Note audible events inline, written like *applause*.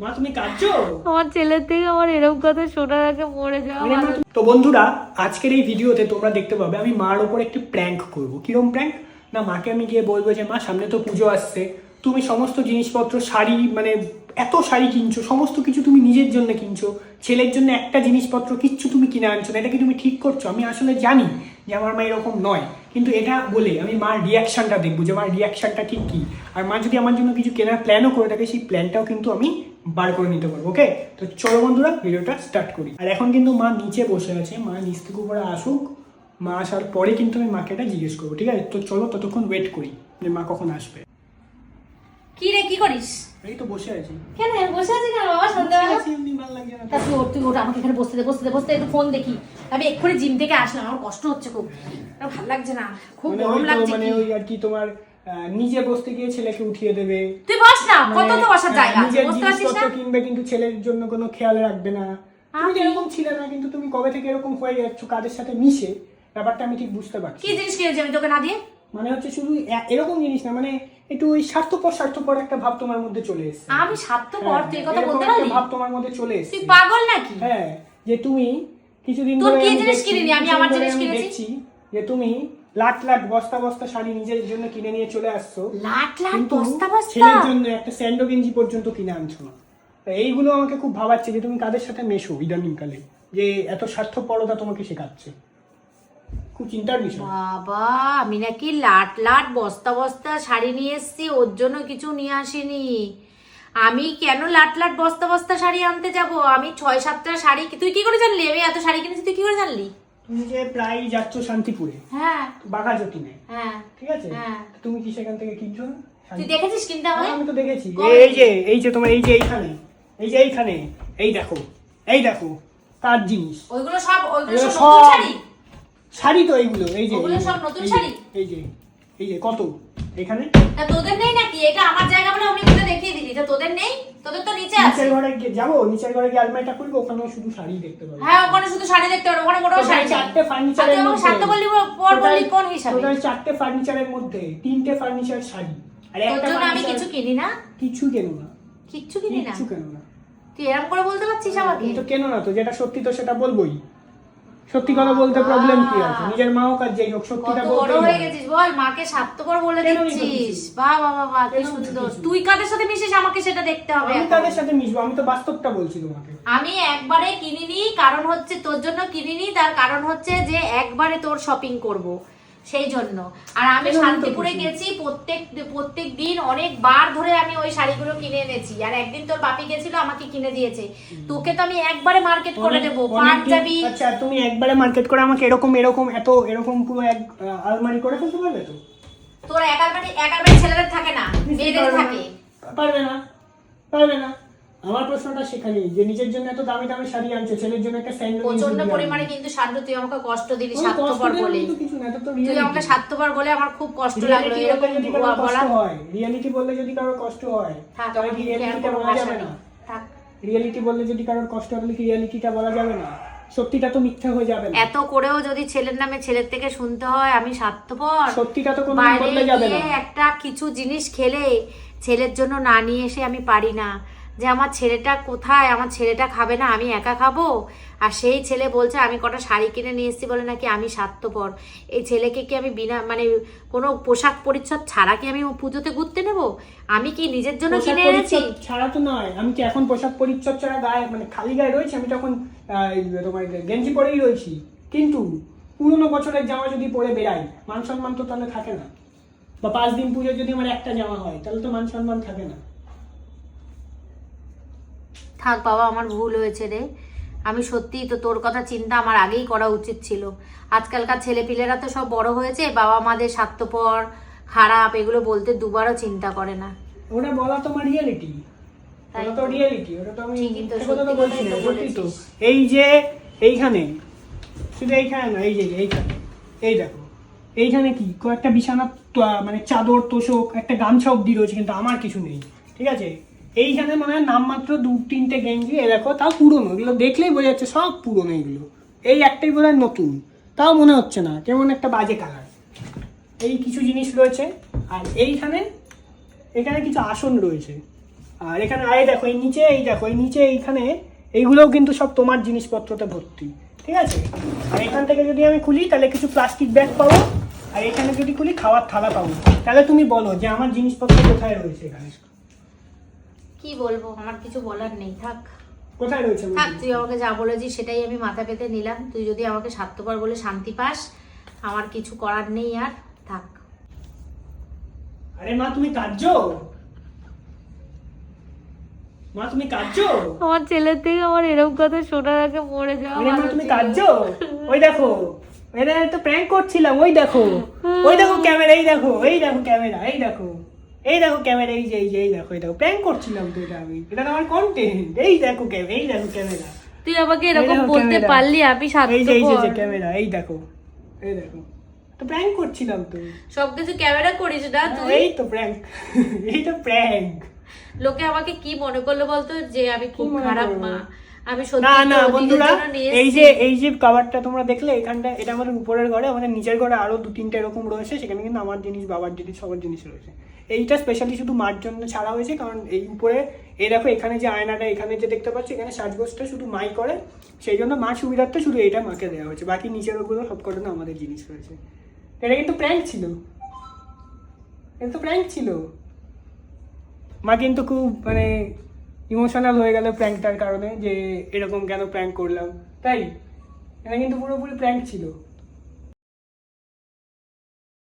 মা তুমি কাঁদছো? আমার ছেলের থেকে আমার এরকম কথা শোনার আগে মরে যাওয়া আরে মা, ভালো। তো বন্ধুরা আজকের এই ভিডিওতে তোমরা দেখতে পাবে আমি মার ওপর একটি প্র্যাঙ্ক করব। কিরম প্র্যাঙ্ক না মাকে আমি গিয়ে বলব যে মা সামনে তো পুজো আসছে। তুমি সমস্ত জিনিসপত্র শাড়ি মানে এত শাড়ি কিনছো সমস্ত কিছু তুমি নিজের জন্য কিনছো। ছেলের জন্য একটা জিনিসপত্র কিচ্ছু তুমি কিনে আনছো না। এটা কি তুমি ঠিক করছ? আমি আসলে জানি যে আমার মা এরকম নয়। কিন্তু এটা বলে আমি মার রিয়াকশনটা দেখব যে আমার রিয়াকশনটা ঠিক কি? আর মা যদি আমার জন্য কিছু কেনার প্ল্যানও করে থাকে সেই প্ল্যানটাও কিন্তু আমি বার করে নিতে পারব ওকে তো চলো বন্ধুরা ভিডিওটা স্টার্ট করি। আর এখন কিন্তু মা নিচে বসে আছে মা নিচ থেকে উপরে আসুক মা আসার পরে কিন্তু আমি মাকে এটা জিজ্ঞেস করব ঠিক আছে? তো চলো ততক্ষণ ওয়েট করি যে মা কখন আসবে। কি রে কি করিস? এই তো বসে আছি। কেন বসে আছিস কেন বাবা? সন্ধ্যাবেলা? আছি, এমনি ভালো লাগছে না। তুই ওঠ, আমাকে এখানে বসতে দে বসতে দে বসতে একটু ফোন দেখি। আমি এক্ষুনি জিম থেকে আসলাম আমার কষ্ট হচ্ছে খুব। ভালো লাগছে না খুব মানে গরম লাগছে মানে ওই আর কি তোমার নিজে বসতে গিয়ে ছেলেকে উঠিয়ে দেবে। তুই বস না কত মানে, তো বসার জায়গা নিজের বসতে পারছিস জিনিসপত্র কিনবে কিন্তু ছেলের জন্য কোনো খেয়াল রাখবে না। তুমি এরকম ছিলে না কিন্তু তুমি কবে থেকে এরকম হয়ে যাচ্ছ কাদের সাথে মিশে ব্যাপারটা আমি ঠিক বুঝতে পারছি কি জিনিস কিনেছি আমি তোকে না দিয়ে? মানে হচ্ছে শুধু এরকম জিনিস না মানে একটু ওই স্বার্থপর স্বার্থপর একটা ভাব তোমার মধ্যে চলে এসেছে। আমি স্বার্থপর হ্যাঁ, তুই কথা বলতে পারলি? ভাব তোমার মধ্যে চলে তুই পাগল নাকি? হ্যাঁ যে তুমি কিছুদিন ধরে কি জিনিস কিনিনি? আমি আমার জিনিস কিনেছি। দেখছি যে তুমি লাখ লাখ বস্তা বস্তা শাড়ি নিজের জন্য কিনে নিয়ে চলে আসছো। লাখ কিন্তু বস্তা বস্তা? ছেলের জন্য একটা স্যান্ডো গেঞ্জি পর্যন্ত কিনে আনছো না। এইগুলো আমাকে খুব ভাবাচ্ছে যে তুমি কাদের সাথে মেশো ইদানিংকালে? যে এত স্বার্থপরতা তোমাকে শেখাচ্ছে। খুব চিন্তার বিষয়। বাবা আমি নাকি লাট লাট বস্তা বস্তা শাড়ি নিয়ে এসেছি ওর জন্য কিছু নিয়ে আসিনি। আমি কেন লাট লাট বস্তা বস্তা শাড়ি আনতে যাব? আমি ছয় সাতটা শাড়ি তুই কি করে জানলি? আমি এত শাড়ি কিনেছি তুই কি করে জানলি? তুমি যে প্রায় যাচ্ছ শান্তিপুরে হ্যাঁ। বাঘা যতীনে হ্যাঁ। ঠিক আছে? হ্যাঁ। তুমি কি সেখান থেকে কিনছো? তুই দেখেছিস কিনতে হ্যাঁ, আমি তো দেখেছি। এই যে এই যে তোমার এই যে এইখানে এই যে এইখানে এই দেখো এই দেখো তার জিনিস। ওইগুলো সব ওইগুলো সব শাড়ি? শাড়ি তো এইগুলো এই যে ওগুলো সব নতুন শাড়ি? এই যে এই যে কত? এখানে? তা তোদের নেই নাকি? এটা আমার জায়গা বলে আমি তোকে দেখিয়ে দিলি। তা তোদের নেই? তোদের তো নিচে আছে। নিচের ঘরে গিয়ে যাব? নিচের ঘরে গিয়ে আলমারিটা খুলবো? ওখানে শুধু শাড়ি দেখতে পাবো। হ্যাঁ ওখানে শুধু শাড়ি দেখতে পারো ওখানে মোটাও শাড়ি চারটে আর ফার্নিচারের তুই আমাকে মধ্যে সাত বললি পর বললি কোন হিসাবে টোটাল চারটে ফার্নিচারের মধ্যে তিনটে ফার্নিচার শাড়ি। আর একটা আমি কিছু কিনি না? কিছু কেন না। কিচ্ছু কিনি না? কিচ্ছু কেন না। তুই এরকম করে বলতে পারছিস আমাকে? তুমি তো কেন না তো যেটা সত্যি তো সেটা বলবোই। সত্যি কথা বলতে প্রবলেম কি আছে? নিজের মাও কাজ যাই হোক সত্যিটা বল বড় হয়ে গেছিস বল মাকে স্বার্থপর বলে দিচ্ছিস? বাহ বাহ বাহ বাহ, কি সুন্দর। তুই? কাদের সাথে মিশিস? আমাকে সেটা দেখতে হবে আমি কাদের সাথে মিশবো? আমি তো বাস্তবটা বলছি তোমাকে। আমি একবারে কিনিনি কারণ হচ্ছে তোর জন্য কিনিনি তার কারণ হচ্ছে যে একবারে তোর শপিং করব। সেই জন্য। আর আমি শান্তিপুরে গেছি প্রত্যেক প্রত্যেক দিন অনেকবার ধরে আমি ওই শাড়িগুলো কিনে এনেছি। আর একদিন তোর বাপি গেছিল আমাকে কিনে দিয়েছে। তোকে তো আমি একবারে মার্কেট করে দেবো পাঞ্জাবি। আচ্ছা তুমি একবারে মার্কেট করে আমাকে এরকম এরকম এত এরকম পুরো এক আলমারি করে ফেলতে পারবে তো? তোর একার বাড়ি একার বাড়ি ছেলেদের থাকে না মেয়েদের থাকে। পারবে না। পারবে না। আমার প্রশ্নটা সেখানে যে নিজের জন্য এত দামি দামি শাড়ি আনছে ছেলের জন্য একটা স্যান্ডেল প্রচণ্ড পরিমাণে কিন্তু শান্ত তুই আমাকে কষ্ট দিলি স্বার্থপর বলে। কিছু না এটা তো তুই আমাকে স্বার্থপর বলে আমার খুব কষ্ট লাগল রিয়েলিটি এরকম বলা কষ্ট হয় রিয়েলিটি বললে যদি কারোর কষ্ট হয় তাহলে কি রিয়েলিটিটা করব বলা যাবে। না? রিয়েলিটি বললে যদি কারোর কষ্ট হয় তাহলে কি রিয়েলিটিটা বলা যাবে না? সত্যিটা তো মিথ্যা হয়ে যাবে না। এত করেও যদি ছেলের নামে ছেলের থেকে শুনতে হয় আমি স্বার্থপর। সত্যিটা তো কোনো বললে যাবে না। একটা কিছু জিনিস খেলে ছেলের জন্য না নিয়ে এসে আমি পারি না। যে আমার ছেলেটা কোথায় আমার ছেলেটা খাবে না আমি একা খাব? আর সেই ছেলে বলছে আমি কটা শাড়ি কিনে নিয়ে এসেছি বলে নাকি আমি স্বার্থপর। এই ছেলেকে কি আমি বিনা মানে কোনো পোশাক পরিচ্ছদ ছাড়া কি আমি পুজোতে ঘুরতে নেব? আমি কি নিজের জন্য কিনে এনেছি? ছাড়া তো নয়। আমি কি এখন পোশাক পরিচ্ছদ ছাড়া গায়ে মানে খালি গায়ে রয়েছি আমি তখন তোমার গেঞ্জি পরেই রয়েছি। কিন্তু পুরোনো বছরের জামা যদি পরে বেরাই মান সম্মান তো তাহলে থাকে না। বা পাঁচ দিন পুজো যদি আমার একটা জামা হয় তাহলে তো মান সম্মান থাকে না। থাক বাবা আমার ভুল হয়েছে রে। আমি সত্যিই তো তোর কথা চিন্তা আমার আগেই করা উচিত ছিল। আজকালকার ছেলেপিলেরা তো সব বড় হয়েছে বাবা মাদের স্বার্থপর খারাপ এগুলো বলতে দুবারও চিন্তা করে না। ওটা বলা তোমার রিয়েলিটি ওটা তো রিয়েলিটি ওটা তো আমি কথা তো বলছি না সত্যি তো। এই যে এইখানে শুধু এইখানে না এই যে এইখানে। এই দেখো এইখানে কি কয়েকটা বিছানা মানে চাদর তোষক একটা গামছা অব্দি রয়েছে কিন্তু আমার কিছু নেই ঠিক আছে? এইখানে মনে হয় নামমাত্র দু তিনটে গেঞ্জি, এ দেখো, তাও পুরনো, এগুলো দেখলেই বোঝা যাচ্ছে সব পুরনো এগুলো। এই একটাই বোধ নতুন, তাও মনে হচ্ছে না, কেমন একটা বাজে কালার এই কিছু জিনিস রয়েছে, আর এইখানে, এখানে কিছু আসন রয়েছে। আর এখানে, আরে দেখো, এই নিচে, এই দেখো, এই নিচে, এইখানে, এইগুলোও কিন্তু সব তোমার জিনিসপত্রতে ভর্তি, ঠিক আছে? আর এখান থেকে যদি আমি খুলি, তাহলে কিছু প্লাস্টিক ব্যাগ পাবো, আর এখানে যদি খুলি, খাওয়ার থালা পাবো। তাহলে তুমি বলো যে আমার জিনিসপত্র কোথায় রয়েছে এখানে? কি বলব? আমার কিছু বলার নেই থাক। কোথায় রয়েছে থাক তুই আমাকে যা বলেছিস সেটাই আমি মাথা পেতে নিলাম। তুই যদি আমাকে স্বার্থপর বলে শান্তি পাস আমার কিছু করার নেই আর থাক। আরে মা তুমি কাঁদছো? মা তুমি কাঁদছো? আমার ছেলের থেকে আমার এরকম কথা শোনার আগে মরে যাওয়া আরে মা তুমি। কাঁদছো? ওই দেখো এটা তো প্র্যাঙ্ক করছিলাম ওই দেখো। ওই দেখো ক্যামেরা এই দেখো এই দেখো ক্যামেরা এই দেখো। এই দেখো ক্যামেরা এই যে এই যে এই দেখো এই দেখো। প্র্যাঙ্ক করছিলাম তো এটা আমি। এটা আমার কন্টেন্ট এই দেখো ক্যামেরা এই দেখো ক্যামেরা তুই আমাকে এরকম বলতে পারলি আমি এই যে এই যে ক্যামেরা এই দেখো। এই দেখো। তো প্র্যাঙ্ক করছিলাম তো। সবকিছু ক্যামেরা করিস না তুই। এই তো প্র্যাঙ্ক *laughs* এই তো প্র্যাঙ্ক লোকে আমাকে কি মনে করল বলতো? যে আমি খুব কি খারাপ মা। আমি সত্যি না না বন্ধুরা এই যে এই যে কাভারটা তোমরা দেখলে এখানটা এটা আমাদের উপরের ঘরে আমাদের নিচের ঘরে আরও দু তিনটে এরকম রয়েছে সেখানে কিন্তু আমার জিনিস বাবার জিনিস সবার জিনিস রয়েছে। এইটা স্পেশালি শুধু মার জন্য ছাড়া হয়েছে, কারণ এই উপরে, এই দেখো এখানে যে আয়নাটা, এখানে যে দেখতে পাচ্ছ, এখানে সাজগোজটা শুধু মাই করে, সেই জন্য মার সুবিধার্থে শুধু এটা মাকে দেওয়া হয়েছে। বাকি নিচের ওগুলো সব কটা আমাদের জিনিস রয়েছে। এটা কিন্তু প্র্যাঙ্ক ছিল। এটা তো প্র্যাঙ্ক ছিল। মা কিন্তু খুব মানে ইমোশনাল হয়ে গেল প্র্যাঙ্কটার কারণে, যে এরকম কেন প্র্যাঙ্ক করলাম। তাই? এটা কিন্তু পুরোপুরি প্র্যাঙ্ক ছিল।